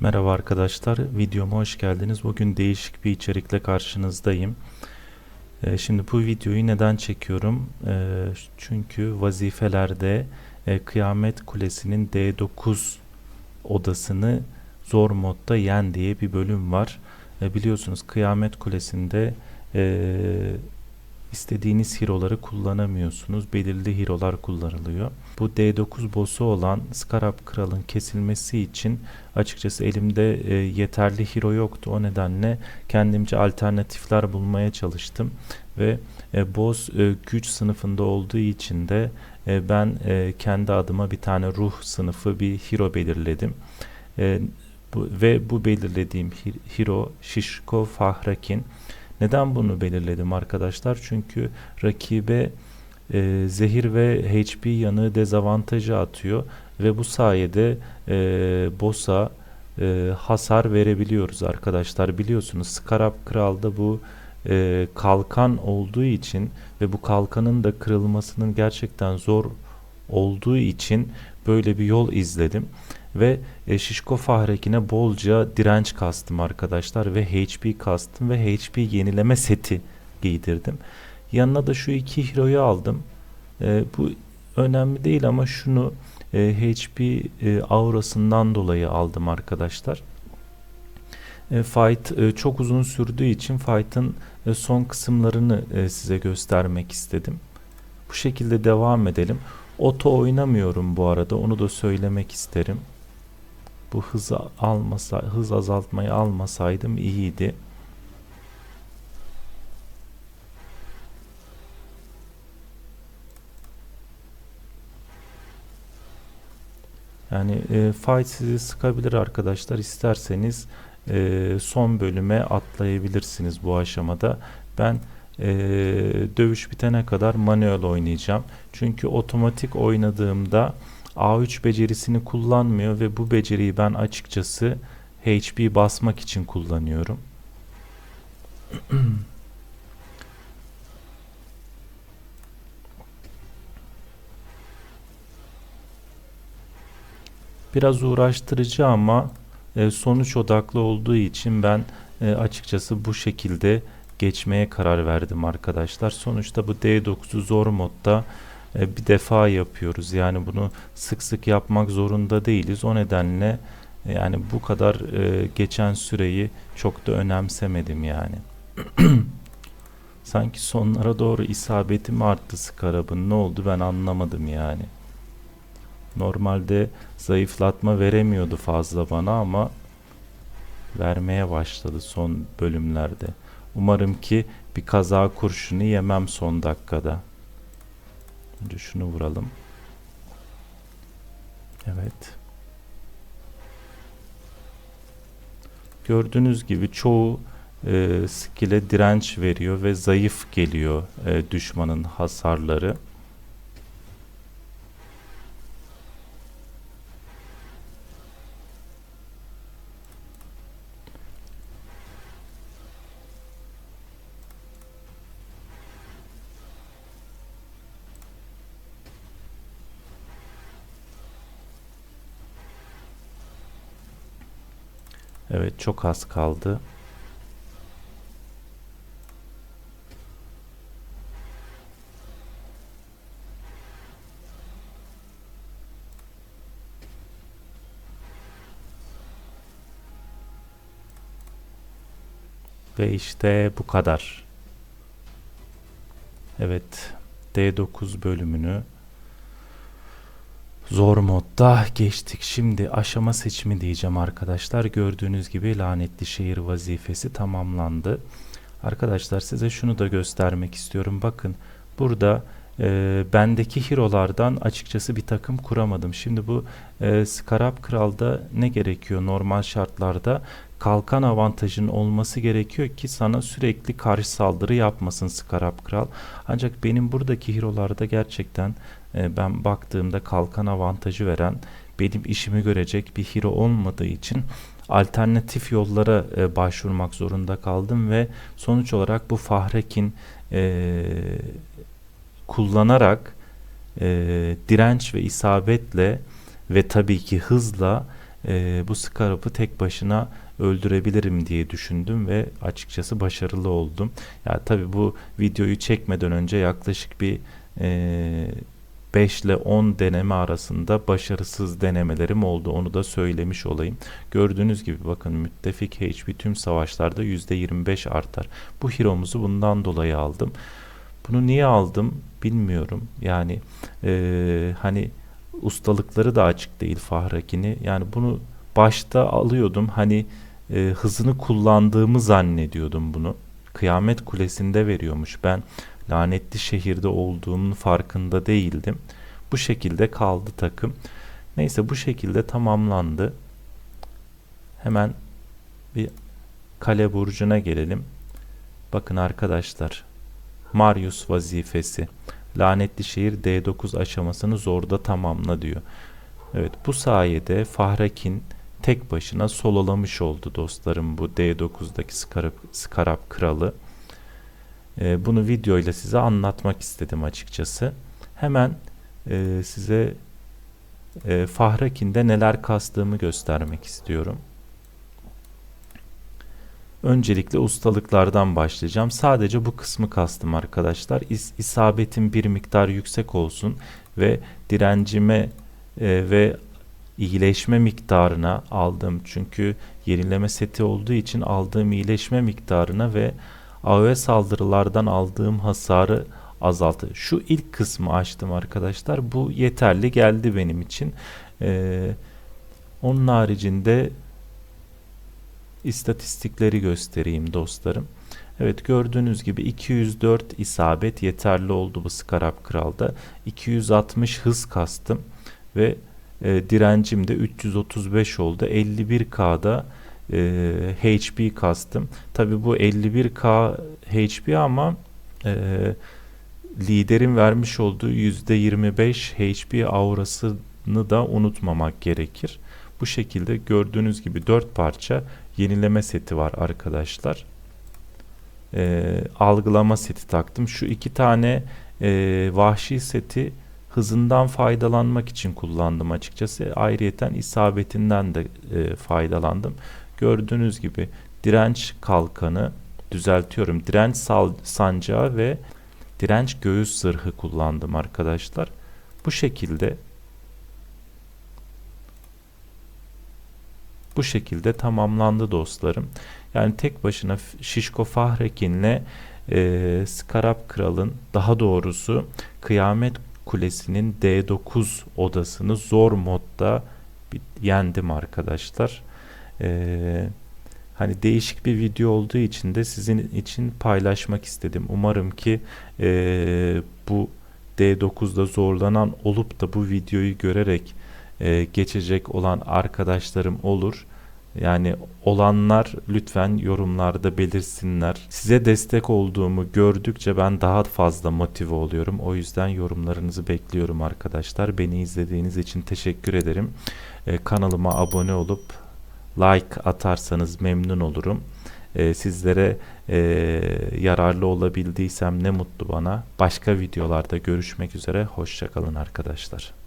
Merhaba arkadaşlar, videoma hoş geldiniz. Bugün değişik bir içerikle karşınızdayım. Ee, Şimdi bu videoyu neden çekiyorum? Ee, Çünkü vazifelerde e, Kıyamet Kulesi'nin D9 odasını zor modda yen diye bir bölüm var. E, Biliyorsunuz Kıyamet Kulesi'nde e, istediğiniz hero'ları kullanamıyorsunuz. Belirli hero'lar kullanılıyor. Bu D9 boss'u olan Scarab Kral'ın kesilmesi için açıkçası elimde e, yeterli hero yoktu. O nedenle kendimce alternatifler bulmaya çalıştım ve e, boss e, güç sınıfında olduğu için de e, ben e, kendi adıma bir tane ruh sınıfı bir hero belirledim. E, bu, ve bu belirlediğim hero Shishko Fahrakin. Neden bunu belirledim arkadaşlar? Çünkü rakibe e, zehir ve HP yanığı dezavantajı atıyor ve bu sayede e, boss'a e, hasar verebiliyoruz arkadaşlar. Biliyorsunuz Scarab Kral'da bu e, kalkan olduğu için ve bu kalkanın da kırılmasının gerçekten zor olduğu için böyle bir yol izledim. Ve e, Şişko Fahrekin'e bolca direnç kastım arkadaşlar ve HP kastım ve HP yenileme seti giydirdim. Yanına da şu iki hero'yu aldım. E, bu önemli değil ama şunu e, HP e, aurasından dolayı aldım arkadaşlar. E, fight e, çok uzun sürdüğü için fight'ın e, son kısımlarını e, size göstermek istedim. Bu şekilde devam edelim. Oto oynamıyorum bu arada onu da söylemek isterim. Bu hızı almasa, hız azaltmayı almasaydım iyiydi. Yani e, fight sizi sıkabilir arkadaşlar. İsterseniz e, son bölüme atlayabilirsiniz bu aşamada. Ben e, dövüş bitene kadar manuel oynayacağım. Çünkü otomatik oynadığımda A3 becerisini kullanmıyor ve bu beceriyi ben açıkçası HP basmak için kullanıyorum. Biraz uğraştırıcı ama e, sonuç odaklı olduğu için ben e, açıkçası bu şekilde geçmeye karar verdim arkadaşlar. Sonuçta bu D9'u zor modda e, bir defa yapıyoruz. Yani bunu sık sık yapmak zorunda değiliz. O nedenle e, yani bu kadar e, geçen süreyi çok da önemsemedim yani. Sanki sonlara doğru isabeti mi arttı Scarab'ın ne oldu ben anlamadım yani. Normalde zayıflatma veremiyordu fazla bana ama vermeye başladı son bölümlerde. Umarım ki bir kaza kurşunu yemem son dakikada. Önce şunu vuralım. Evet. Gördüğünüz gibi çoğu e, skill'e direnç veriyor ve zayıf geliyor e, düşmanın hasarları. Evet çok az kaldı. Ve işte bu kadar. Evet D9 bölümünü Zor modda geçtik. Şimdi aşama seçimi diyeceğim arkadaşlar. Gördüğünüz gibi lanetli şehir vazifesi tamamlandı. Arkadaşlar size şunu da göstermek istiyorum. Bakın burada e, bendeki hero'lardan açıkçası bir takım kuramadım. Şimdi bu e, Scarab Kral'da ne gerekiyor normal şartlarda? Kalkan avantajın olması gerekiyor ki sana sürekli karşı saldırı yapmasın Scarab Kral. Ancak benim buradaki hero'larda gerçekten e, ben baktığımda kalkan avantajı veren benim işimi görecek bir hero olmadığı için alternatif yollara e, başvurmak zorunda kaldım ve sonuç olarak bu Fahrekin e, kullanarak e, direnç ve isabetle ve tabii ki hızla e, bu Scarab'ı tek başına öldürebilirim diye düşündüm ve açıkçası başarılı oldum. Ya tabii bu videoyu çekmeden önce yaklaşık bir e, 5 ile 10 deneme arasında başarısız denemelerim oldu. Onu da söylemiş olayım. Gördüğünüz gibi bakın müttefik HP tüm savaşlarda %25 artar. Bu hero'muzu bundan dolayı aldım. Bunu niye aldım bilmiyorum. Yani e, hani ustalıkları da açık değil Fahrakin'i. Yani bunu başta alıyordum. Hani e, hızını kullandığımı zannediyordum bunu. Kıyamet Kulesi'nde veriyormuş. Ben lanetli şehirde olduğumun farkında değildim. Bu şekilde kaldı takım. Neyse bu şekilde tamamlandı. Hemen bir kale burcuna gelelim. Bakın arkadaşlar. Marius vazifesi. Lanetli şehir D9 aşamasını zorda tamamla diyor. Evet bu sayede Fahrekin tek başına sololamış oldu dostlarım bu D9'daki Skarab, Skarab kralı. Ee, bunu video ile size anlatmak istedim açıkçası. Hemen e, size e, Fahrekin'de neler kastığımı göstermek istiyorum. Öncelikle ustalıklardan başlayacağım. Sadece bu kısmı kastım arkadaşlar. İs isabetim bir miktar yüksek olsun ve direncime e, ve iyileşme miktarına aldım. Çünkü yenileme seti olduğu için aldığım iyileşme miktarına ve AOE saldırılardan aldığım hasarı azaltı. Şu ilk kısmı açtım arkadaşlar. Bu yeterli geldi benim için. Ee, onun haricinde istatistikleri göstereyim dostlarım. Evet gördüğünüz gibi 204 isabet yeterli oldu bu Skarab Kral'da. 260 hız kastım ve e, direncim de 335 oldu. 51K'da e, HP kastım. Tabi bu 51K HP ama e, liderin vermiş olduğu %25 HP aurasını da unutmamak gerekir. Bu şekilde gördüğünüz gibi 4 parça yenileme seti var arkadaşlar. E, algılama seti taktım. Şu iki tane e, vahşi seti hızından faydalanmak için kullandım açıkçası. Ayrıyeten isabetinden de e, faydalandım. Gördüğünüz gibi direnç kalkanı düzeltiyorum. Direnç sancağı ve direnç göğüs zırhı kullandım arkadaşlar. Bu şekilde bu şekilde tamamlandı dostlarım. Yani tek başına Şişko Fahrekin'le e, Skarab Kral'ın daha doğrusu Kıyamet Kulesi'nin D9 odasını zor modda yendim arkadaşlar. Ee, hani değişik bir video olduğu için de sizin için paylaşmak istedim. Umarım ki e, bu D9'da zorlanan olup da bu videoyu görerek e, geçecek olan arkadaşlarım olur. Yani olanlar lütfen yorumlarda belirsinler. Size destek olduğumu gördükçe ben daha fazla motive oluyorum. O yüzden yorumlarınızı bekliyorum arkadaşlar. Beni izlediğiniz için teşekkür ederim. Ee, kanalıma abone olup like atarsanız memnun olurum. Ee, sizlere e, yararlı olabildiysem ne mutlu bana. Başka videolarda görüşmek üzere. Hoşçakalın arkadaşlar.